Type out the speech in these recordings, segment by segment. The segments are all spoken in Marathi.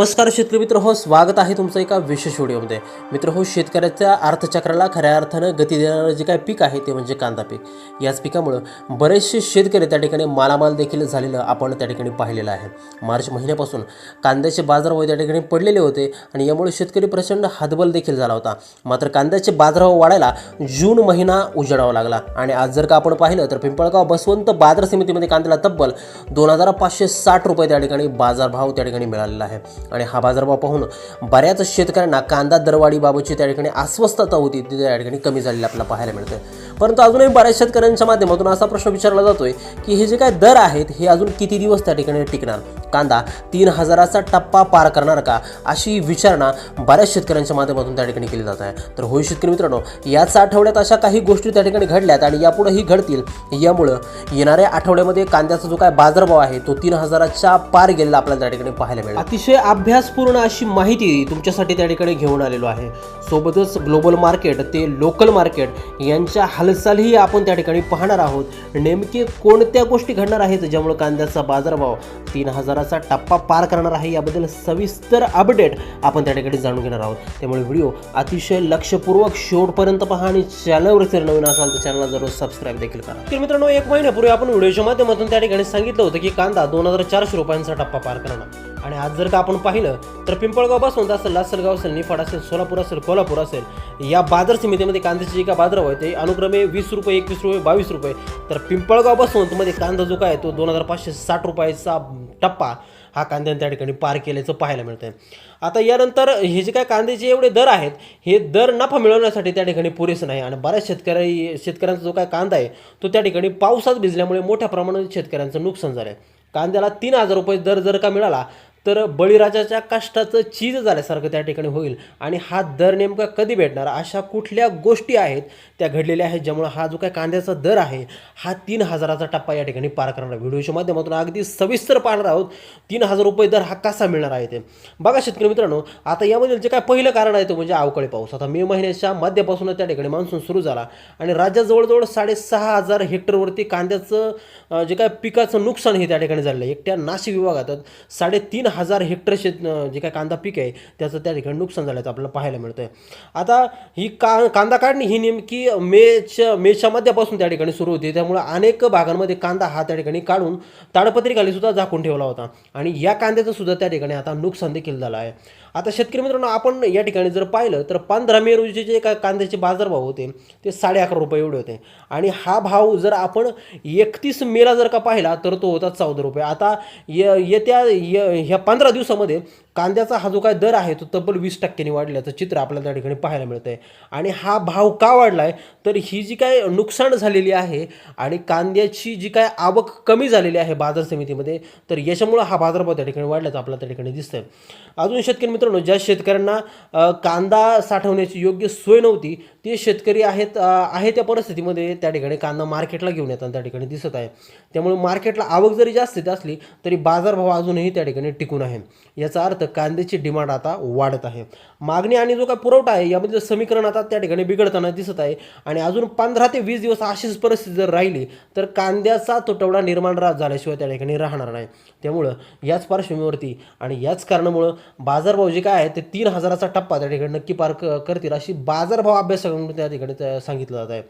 नमस्कार शेतकरी मित्र हो स्वागत आहे तुमचं एका विशेष व्हिडिओमध्ये. मित्र हो शेतकऱ्याच्या अर्थचक्राला खऱ्या अर्थानं गती देणारं जे काय पीक आहे ते म्हणजे कांदा पीक. याच पिकामुळं बरेचसे शेतकरी त्या ठिकाणी मालामाल देखील झालेलं आपण त्या ठिकाणी पाहिलेलं आहे. मार्च महिन्यापासून कांद्याचे बाजारभाव त्या ठिकाणी पडलेले होते आणि यामुळे शेतकरी प्रचंड हातबल देखील झाला होता. मात्र कांद्याचे बाजारभाव वाढायला जून महिना उजाडावा लागला आणि आज जर का आपण पाहिलं तर पिंपळगाव बसवंत बाजार समितीमध्ये कांद्याला तब्बल दोन हजार पाचशे साठ रुपये त्या ठिकाणी बाजारभाव त्या ठिकाणी मिळालेला आहे. आणि हा बाजारभाव पाहून बऱ्याच शेतकऱ्यांना कांदा दरवाढीबाबतची त्या ठिकाणी अस्वस्थता होती ती त्या ठिकाणी कमी झालेली आपल्याला पाहायला मिळते. परंतु अजूनही बऱ्याच शेतकऱ्यांच्या माध्यमातून असा प्रश्न विचारला जातोय की हे जे काय दर आहेत हे अजून किती दिवस त्या ठिकाणी टिकणार? कांदा तीन हजाराचा टप्पा पार करणार का? अशी विचारणा बऱ्याच शेतकऱ्यांच्या माध्यमातून त्या ठिकाणी केली जात आहे. तर होय शेतकरी मित्रांनो याच आठवड्यात अशा काही गोष्टी त्या ठिकाणी घडल्यात आणि यापुढेही घडतील. यामुळं येणाऱ्या आठवड्यामध्ये कांद्याचा जो काय बाजारभाव आहे तो तीन हजाराच्या पार गेलेला आपल्याला त्या ठिकाणी पाहायला मिळेल. अतिशय अभ्यासपूर्ण अशी माहिती तुमच्यासाठी त्या ठिकाणी घेऊन आलेलो आहे. सोबतच ग्लोबल मार्केट ते लोकल मार्केट यांच्या हालचालीही आपण त्या ठिकाणी पाहणार आहोत. नेमके कोणत्या गोष्टी घडणार आहेत ज्यामुळे कांद्याचा बाजारभाव तीन हजार हजाराचा टप्पा पार करणार आहे याबद्दल सविस्तर अपडेट आपण त्या ठिकाणी जाणून घेणार आहोत. त्यामुळे व्हिडिओ अतिशय लक्षपूर्वक शेवटपर्यंत पहा आणि चॅनलवर जर नवीन असाल तर चॅनलला जरूर सबस्क्राईब देखील करा. तर मित्रांनो एक महिन्यापूर्वी आपण व्हिडिओच्या माध्यमातून त्या ठिकाणी सांगितलं होतं की कांदा दोन हजार चारशे रुपयांचा टप्पा पार करणार. आणि आज जर का आपण पाहिलं तर पिंपळगावपासून असेल लासलगाव असेल निफाड असेल सोलापूर असेल कोल्हापूर असेल या बाजार समितीमध्ये कांद्याचे जे का बाजार आहे ते अनुक्रमे वीस रुपये एकवीस रुपये बावीस रुपये. तर पिंपळगावपासून मध्ये कांदा जो काय तो दोन हजार पाचशे साठ रुपयाचा टप्पा हा कांद्याने त्या ठिकाणी पार केल्याचं पाहायला मिळतंय. आता यानंतर हे जे काय कांद्याचे एवढे दर आहेत हे दर नफा मिळवण्यासाठी त्या ठिकाणी पुरेसं नाही आणि बऱ्याच शेतकरी शेतकऱ्यांचा जो काय कांदा आहे तो त्या ठिकाणी पावसात भिजल्यामुळे मोठ्या प्रमाणात शेतकऱ्यांचं नुकसान झालं आहे कांद्याला तीन हजार रुपये दर जर का मिळाला तर बळीराजाच्या कष्टाचं चीज झाल्यासारखं त्या ठिकाणी होईल. आणि हा दर नेमका कधी भेटणार? अशा कुठल्या गोष्टी आहेत त्या घडलेल्या आहेत ज्यामुळे हा जो काय कांद्याचा दर आहे हा तीन हजाराचा टप्पा या ठिकाणी पार करणार व्हिडिओच्या माध्यमातून अगदी सविस्तर पाहणार आहोत तीन हजार रुपये दर हा कसा मिळणार आहे ते. बघा शेतकरी मित्रांनो आता यामध्ये जे काय पहिलं कारण आहे ते म्हणजे अवकाळी पाऊस. आता मे महिन्याच्या मध्यापासून त्या ठिकाणी मान्सून सुरू झाला. आणि राज्यात जवळजवळ साडेसहा हजार हेक्टरवरती कांद्याचं जे काय पिकाचं नुकसान हे त्या ठिकाणी झालेलं आहे. एकट्या नाशिक विभागात साडेतीन हजार हेक्टर शेत जे काय कांदा पीक आहे त्याचं त्या ठिकाणी नुकसान झाल्याचं आपल्याला पाहायला मिळतं आहे आता ही का कांदा काढणी ही नेमकी मेच्या मेच्या मध्यापासून त्या ठिकाणी सुरू होती. त्यामुळे अनेक भागांमध्ये कांदा हा त्या ठिकाणी काढून ताडपत्रीखाली सुद्धा झाकून ठेवला होता. आणि या कांद्याचं सुद्धा त्या ठिकाणी आता नुकसान देखील झालं आहे. आता शेतकरी मित्रांनो आपण या ठिकाणी जर पाहिलं तर पंधरा मे रोजीचे जे का कांद्याचे बाजारभाव होते ते साडे अकरा रुपये एवढे होते. आणि हा भाव जर आपण एकतीस मेला जर का पाहिला तर तो होता चौदा रुपये. आता य येत्या य ह्या पंधरा दिवसामध्ये कांद्याचा हा जो काय दर आहे तो तब्बल वीस टक्क्यांनी वाढल्याचं चित्र आपल्याला त्या ठिकाणी पाहायला मिळतं आहे आणि हा भाव का वाढला आहे तर ही जी काय नुकसान झालेली आहे आणि कांद्याची जी काय आवक कमी झालेली आहे बाजार समितीमध्ये तर याच्यामुळं हा बाजारभाव त्या ठिकाणी वाढल्याचं आपल्याला त्या ठिकाणी दिसतं अजून शेतकरी मित्रांनो ज्या शेतकऱ्यांना कांदा साठवण्याची योग्य सोय नव्हती ते शेतकरी आहेत आहे त्या परिस्थितीमध्ये त्या ठिकाणी कांदा मार्केटला घेऊन येताना त्या ठिकाणी दिसत आहे. त्यामुळे मार्केटला आवक जरी जास्तीत असली तरी बाजारभाव अजूनही त्या ठिकाणी टिकून आहे. याचा अर्थ कांद्याची डिमांड आता वाढत आहे. मागणी आणि जो काय पुरवठा आहे यामध्ये समीकरण आता त्या ठिकाणी बिघडताना दिसत आहे. आणि अजून पंधरा ते वीस दिवस अशीच परिस्थिती जर राहिली तर कांद्याचा तुटवडा निर्माण झाल्याशिवाय त्या ठिकाणी राहणार नाही. त्यामुळं याच पार्श्वभूमीवरती आणि याच कारणामुळं बाजारभाव जे काय आहे ते तीन हजाराचा टप्पा त्या ठिकाणी नक्की पार करतील अशी बाजारभाव अभ्यासाकडून त्या ठिकाणी सांगितलं जात आहे.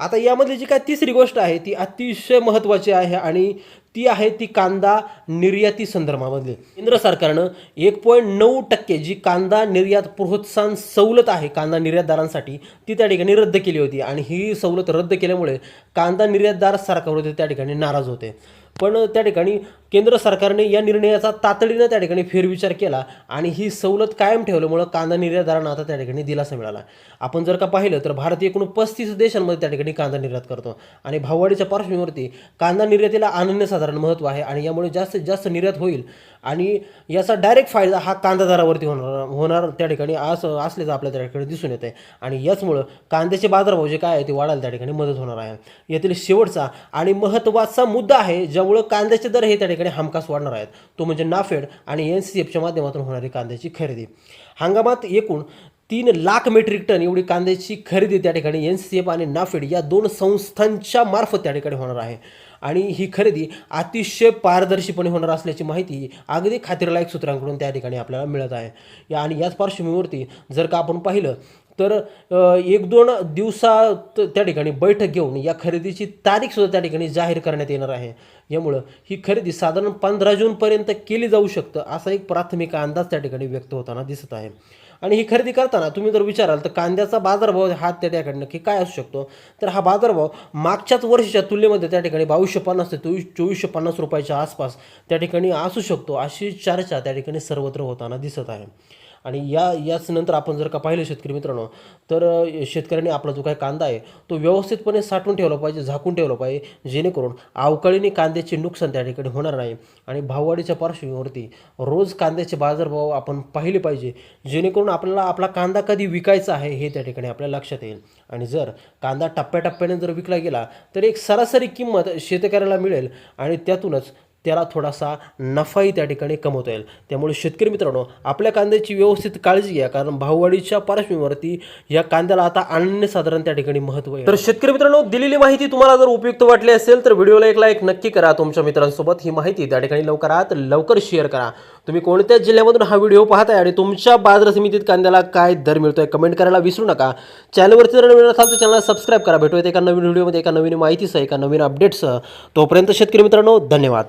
आता यामधली जी काय तिसरी गोष्ट आहे ती अतिशय महत्त्वाची आहे आणि ती आहे ती कांदा निर्याती संदर्भामधली. केंद्र सरकारनं एक पॉईंट नऊ टक्के जी कांदा निर्यात प्रोत्साहन सवलत आहे कांदा निर्यातदारांसाठी ती त्या ठिकाणी रद्द केली होती. आणि ही सवलत रद्द केल्यामुळे कांदा निर्यातदार सरकार होते त्या ठिकाणी नाराज होते. पण त्या ठिकाणी केंद्र सरकारने या निर्णयाचा तातडीनं त्या ठिकाणी फेरविचार केला आणि ही सवलत कायम ठेवल्यामुळं कांदा निर्यातदारांना आता त्या ठिकाणी दिलासा मिळाला. आपण जर का पाहिलं तर भारत एकूण पस्तीस देशांमध्ये त्या ठिकाणी कांदा निर्यात करतो. आणि भाववाढीच्या पार्श्वभूमीवरती कांदा निर्यातीला अनन्यसाधारण महत्त्व आहे आणि यामुळे जास्तीत जास्त निर्यात होईल. आणि याचा डायरेक्ट फायदा हा कांदा दरावरती होणार होणार त्या ठिकाणी असं असल्याचं आपल्या त्या ठिकाणी दिसून येत आहे आणि याचमुळं कांद्याचे बाजारभाव जे काय आहे ते वाढायला त्या ठिकाणी मदत होणार आहे. यातील शेवटचा आणि महत्त्वाचा मुद्दा आहे ज्यामुळं कांद्याचे दर हे त्या ठिकाणी हमखास वाढणार आहेत. तो म्हणजे नाफेड आणि एन सी एफच्या माध्यमातून होणारी कांद्याची खरेदी. हंगामात एकूण तीन लाख मेट्रिक टन एवढी कांद्याची खरेदी त्या ठिकाणी एन सी एफ आणि नाफेड या दोन संस्थांच्या मार्फत त्या ठिकाणी होणार आहे. आणि ही खरेदी अतिशय पारदर्शीपणे होणार असल्याची माहिती अगदी खात्रीलायक सूत्रांकडून त्या ठिकाणी आपल्याला मिळत आहे. या आणि याच पार्श्वभूमीवरती जर का आपण पाहिलं तर एक दोन दिवसात त्या ठिकाणी बैठक घेऊन या खरेदीची तारीखसुद्धा त्या ठिकाणी जाहीर करण्यात येणार आहे. यामुळं ही खरेदी साधारण पंधरा जूनपर्यंत केली जाऊ शकतं असा एक प्राथमिक अंदाज त्या ठिकाणी व्यक्त होताना दिसत आहे. आणि ही खरेदी करताना तुम्ही जर विचाराल तर कांद्याचा बाजारभाव हा त्या ठिकाणी नक्की काय असू शकतो? तर हा बाजारभाव मागच्याच वर्षीच्या तुलनेमध्ये त्या ठिकाणी बावीसशे पन्नास ते चोवीस चोवीसशे पन्नास रुपयाच्या आसपास त्या ठिकाणी असू शकतो अशी चर्चा त्या ठिकाणी सर्वत्र होताना दिसत आहे. आणि या याच नंतर आपण जर का पाहिलं शेतकरी मित्रांनो तर शेतकऱ्याने शेतकऱ्यांनी आपला जो काही कांदा आहे तो व्यवस्थितपणे साठवून ठेवला पाहिजे झाकून ठेवला पाहिजे जेणेकरून अवकाळीने कांद्याचे नुकसान त्या ठिकाणी होणार नाही. आणि भाववाढीच्या पार्श्वभूमीवरती रोज कांद्याचे बाजारभाव आपण पाहिले पाहिजे जेणेकरून आपल्याला आपला कांदा कधी विकायचा आहे हे त्या ठिकाणी आपल्या लक्षात येईल. आणि जर कांदा टप्प्याटप्प्याने जर विकला गेला तर एक सरासरी किंमत शेतकऱ्याला मिळेल आणि त्यातूनच त्याला थोडासा नफाही त्या ठिकाणी कमवता येईल. त्यामुळे शेतकरी मित्रांनो आपल्या कांद्याची व्यवस्थित काळजी घ्या कारण भाववाढीच्या पार्श्वभूमीवरती या कांद्याला आता अनन्यसाधारण त्या ठिकाणी महत्त्व आहे. तर शेतकरी मित्रांनो दिलेली माहिती तुम्हाला जर उपयुक्त वाटली असेल तर व्हिडिओला एक लाईक नक्की करा. तुमच्या मित्रांसोबत ही माहिती त्या ठिकाणी लवकरात लवकर शेअर करा. तुम्ही कोणत्या जिल्ह्यामधून हा व्हिडिओ पाहताय आणि तुमच्या बाजार समितीत कांद्याला काय दर मिळतोय कमेंट करायला विसरू नका. चॅनलवरती जर नवीन असाल तर चॅनलला सबस्क्राईब करा. भेटूयात एका नवीन व्हिडिओमध्ये एका नवीन माहितीसह एका नवीन अपडेटसह. तोपर्यंत शेतकरी मित्रांनो धन्यवाद.